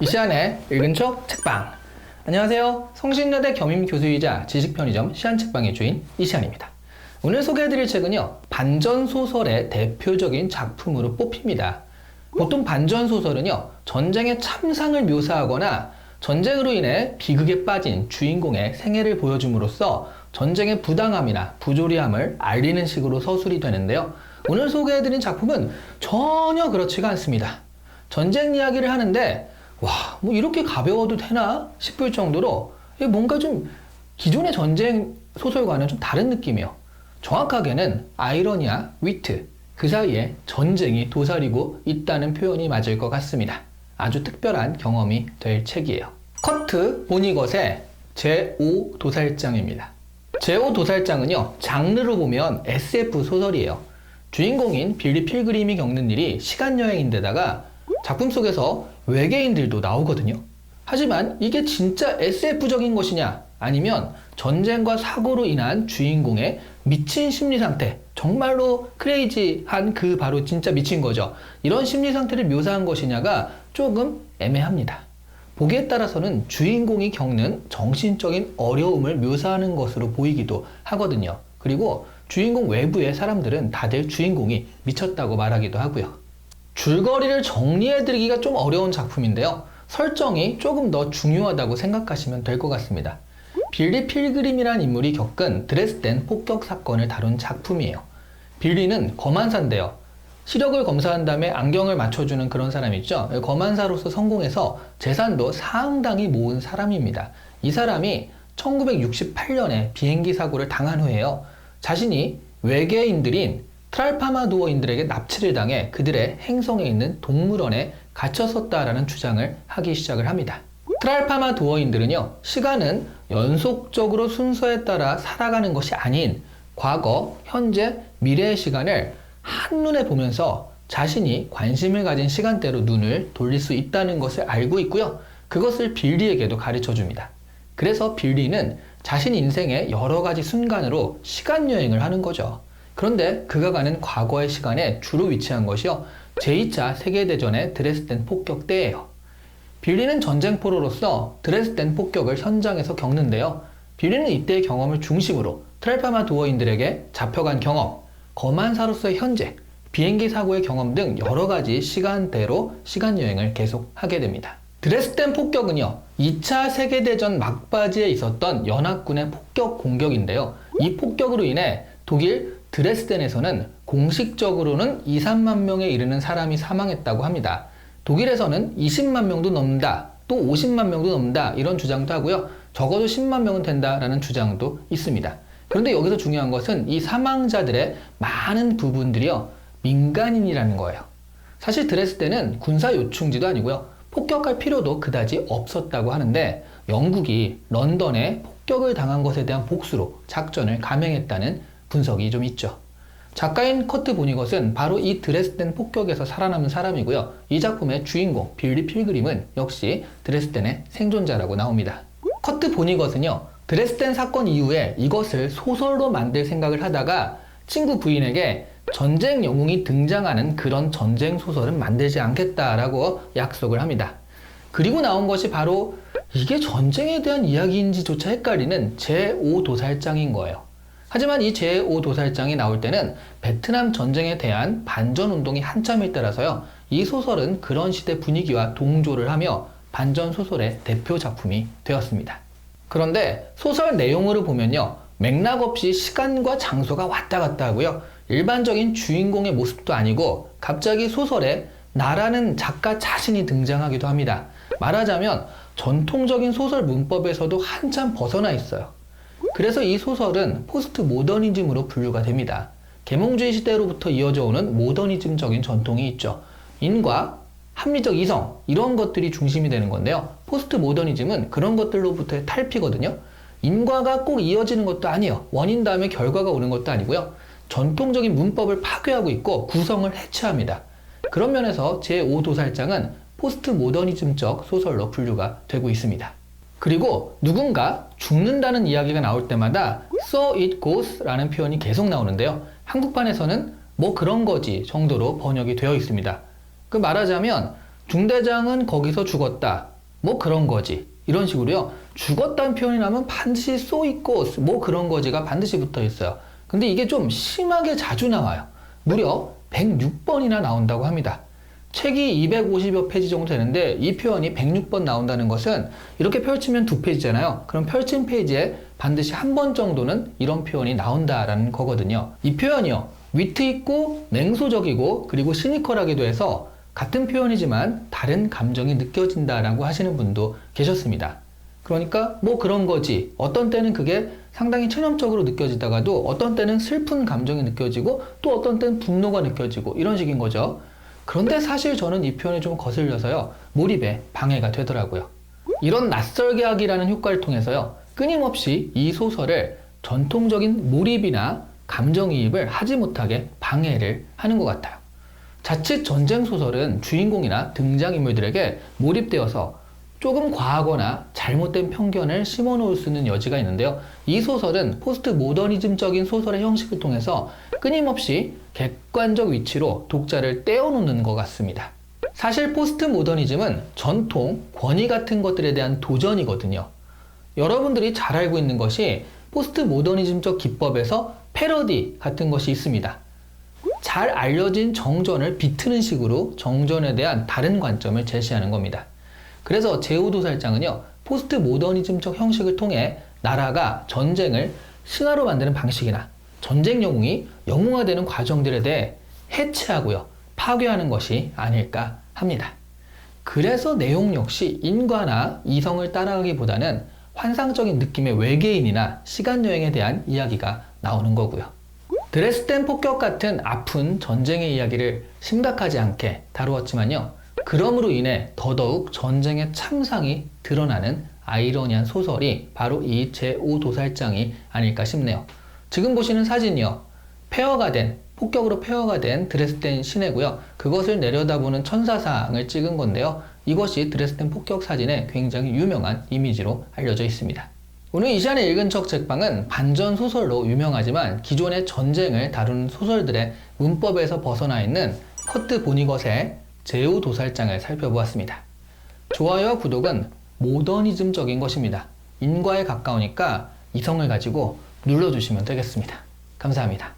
이 시간에 읽은 척 책방. 안녕하세요. 성신여대 겸임 교수이자 지식 편의점 시안 책방의 주인 이시안입니다. 오늘 소개해드릴 책은요, 반전 소설의 대표적인 작품으로 뽑힙니다. 보통 반전 소설은요, 전쟁의 참상을 묘사하거나 전쟁으로 인해 비극에 빠진 주인공의 생애를 보여줌으로써 전쟁의 부당함이나 부조리함을 알리는 식으로 서술이 되는데요. 오늘 소개해드린 작품은 전혀 그렇지가 않습니다. 전쟁 이야기를 하는데 와, 뭐 이렇게 가벼워도 되나 싶을 정도로 뭔가 좀 기존의 전쟁 소설과는 좀 다른 느낌이에요. 정확하게는 아이러니아 위트 그 사이에 전쟁이 도사리고 있다는 표현이 맞을 것 같습니다. 아주 특별한 경험이 될 책이에요. 커트 보니것의 제5 도살장입니다. 제5 도살장은요, 장르로 보면 SF 소설이에요. 주인공인 빌리 필그림이 겪는 일이 시간여행인데다가 작품 속에서 외계인들도 나오거든요. 하지만 이게 진짜 SF적인 것이냐? 아니면 전쟁과 사고로 인한 주인공의 미친 심리 상태, 정말로 크레이지한 그 바로 진짜 미친 거죠. 이런 심리 상태를 묘사한 것이냐가 조금 애매합니다. 보기에 따라서는 주인공이 겪는 정신적인 어려움을 묘사하는 것으로 보이기도 하거든요. 그리고 주인공 외부의 사람들은 다들 주인공이 미쳤다고 말하기도 하고요. 줄거리를 정리해드리기가 좀 어려운 작품인데요. 설정이 조금 더 중요하다고 생각하시면 될 것 같습니다. 빌리 필그림이란 인물이 겪은 드레스덴 폭격 사건을 다룬 작품이에요. 빌리는 검안사인데요. 시력을 검사한 다음에 안경을 맞춰주는 그런 사람 있죠. 검안사로서 성공해서 재산도 상당히 모은 사람입니다. 이 사람이 1968년에 비행기 사고를 당한 후에요. 자신이 외계인들인 트랄파마도어인들에게 납치를 당해 그들의 행성에 있는 동물원에 갇혔었다라는 주장을 하기 시작을 합니다. 트랄파마도어인들은요, 시간은 연속적으로 순서에 따라 살아가는 것이 아닌 과거, 현재, 미래의 시간을 한눈에 보면서 자신이 관심을 가진 시간대로 눈을 돌릴 수 있다는 것을 알고 있고요. 그것을 빌리에게도 가르쳐 줍니다. 그래서 빌리는 자신 인생의 여러 가지 순간으로 시간 여행을 하는 거죠. 그런데 그가 가는 과거의 시간에 주로 위치한 것이요. 제2차 세계대전의 드레스덴 폭격 때예요. 빌리는 전쟁포로로서 드레스덴 폭격을 현장에서 겪는데요. 빌리는 이때의 경험을 중심으로 트랄파마 도어인들에게 잡혀간 경험, 거만사로서의 현재, 비행기 사고의 경험 등 여러 가지 시간대로 시간 여행을 계속 하게 됩니다. 드레스덴 폭격은요, 2차 세계대전 막바지에 있었던 연합군의 폭격 공격인데요. 이 폭격으로 인해 독일 드레스덴에서는 공식적으로는 2, 3만 명에 이르는 사람이 사망했다고 합니다. 독일에서는 20만 명도 넘는다, 또 50만 명도 넘는다, 이런 주장도 하고요. 적어도 10만 명은 된다라는 주장도 있습니다. 그런데 여기서 중요한 것은 이 사망자들의 많은 부분들이요, 민간인이라는 거예요. 사실 드레스덴은 군사 요충지도 아니고요. 폭격할 필요도 그다지 없었다고 하는데 영국이 런던에 폭격을 당한 것에 대한 복수로 작전을 감행했다는 분석이 좀 있죠. 작가인 커트 보니것은 바로 이 드레스덴 폭격에서 살아남은 사람이고요. 이 작품의 주인공 빌리 필그림은 역시 드레스덴의 생존자라고 나옵니다. 커트 보니것은요. 드레스덴 사건 이후에 이것을 소설로 만들 생각을 하다가 친구 부인에게 전쟁 영웅이 등장하는 그런 전쟁 소설은 만들지 않겠다라고 약속을 합니다. 그리고 나온 것이 바로 이게 전쟁에 대한 이야기인지조차 헷갈리는 제5도살장인 거예요. 하지만 이 제5도살장이 나올 때는 베트남 전쟁에 대한 반전 운동이 한참일 때라서요. 이 소설은 그런 시대 분위기와 동조를 하며 반전 소설의 대표 작품이 되었습니다. 그런데 소설 내용으로 보면요. 맥락 없이 시간과 장소가 왔다 갔다 하고요. 일반적인 주인공의 모습도 아니고 갑자기 소설에 나라는 작가 자신이 등장하기도 합니다. 말하자면 전통적인 소설 문법에서도 한참 벗어나 있어요. 그래서 이 소설은 포스트 모더니즘으로 분류가 됩니다. 계몽주의 시대로부터 이어져 오는 모더니즘적인 전통이 있죠. 인과 합리적 이성 이런 것들이 중심이 되는 건데요. 포스트 모더니즘은 그런 것들로부터의 탈피거든요. 인과가 꼭 이어지는 것도 아니에요. 원인 다음에 결과가 오는 것도 아니고요. 전통적인 문법을 파괴하고 있고 구성을 해체합니다. 그런 면에서 제5도살장은 포스트 모더니즘적 소설로 분류가 되고 있습니다. 그리고 누군가 죽는다는 이야기가 나올 때마다 so it goes 라는 표현이 계속 나오는데요. 한국판에서는 뭐 그런 거지 정도로 번역이 되어 있습니다. 그 말하자면 중대장은 거기서 죽었다. 뭐 그런 거지. 이런 식으로요. 죽었다는 표현이 나면 반드시 쏘 있고 뭐 그런 거지가 반드시 붙어 있어요. 근데 이게 좀 심하게 자주 나와요. 무려 106번이나 나온다고 합니다. 책이 250여 페이지 정도 되는데 이 표현이 106번 나온다는 것은 이렇게 펼치면 두 페이지잖아요. 그럼 펼친 페이지에 반드시 한 번 정도는 이런 표현이 나온다라는 거거든요. 이 표현이요. 위트 있고 냉소적이고 그리고 시니컬하기도 해서 같은 표현이지만 다른 감정이 느껴진다라고 하시는 분도 계셨습니다. 그러니까 뭐 그런 거지. 어떤 때는 그게 상당히 체념적으로 느껴지다가도 어떤 때는 슬픈 감정이 느껴지고 또 어떤 때는 분노가 느껴지고 이런 식인 거죠. 그런데 사실 저는 이 표현이 좀 거슬려서요. 몰입에 방해가 되더라고요. 이런 낯설게 하기라는 효과를 통해서요. 끊임없이 이 소설을 전통적인 몰입이나 감정이입을 하지 못하게 방해를 하는 것 같아요. 자칫 전쟁 소설은 주인공이나 등장인물들에게 몰입되어서 조금 과하거나 잘못된 편견을 심어 놓을 수 있는 여지가 있는데요. 이 소설은 포스트 모더니즘적인 소설의 형식을 통해서 끊임없이 객관적 위치로 독자를 떼어놓는 것 같습니다. 사실 포스트 모더니즘은 전통, 권위 같은 것들에 대한 도전이거든요. 여러분들이 잘 알고 있는 것이 포스트 모더니즘적 기법에서 패러디 같은 것이 있습니다. 잘 알려진 정전을 비트는 식으로 정전에 대한 다른 관점을 제시하는 겁니다. 그래서 제우도살장은요, 포스트 모더니즘적 형식을 통해 나라가 전쟁을 신화로 만드는 방식이나 전쟁 영웅이 영웅화되는 과정들에 대해 해체하고요, 파괴하는 것이 아닐까 합니다. 그래서 내용 역시 인과나 이성을 따라가기보다는 환상적인 느낌의 외계인이나 시간여행에 대한 이야기가 나오는 거고요. 드레스덴 폭격 같은 아픈 전쟁의 이야기를 심각하지 않게 다루었지만요. 그럼으로 인해 더더욱 전쟁의 참상이 드러나는 아이러니한 소설이 바로 이 제5도살장이 아닐까 싶네요. 지금 보시는 사진이요. 폐허가 된, 폭격으로 폐허가 된 드레스덴 시내고요. 그것을 내려다보는 천사상을 찍은 건데요. 이것이 드레스덴 폭격 사진의 굉장히 유명한 이미지로 알려져 있습니다. 오늘 이 시간에 읽은 척 책방은 반전 소설로 유명하지만 기존의 전쟁을 다루는 소설들의 문법에서 벗어나 있는 커트 보니것의 제우 도살장을 살펴보았습니다. 좋아요와 구독은 모더니즘적인 것입니다. 인과에 가까우니까 이성을 가지고 눌러주시면 되겠습니다. 감사합니다.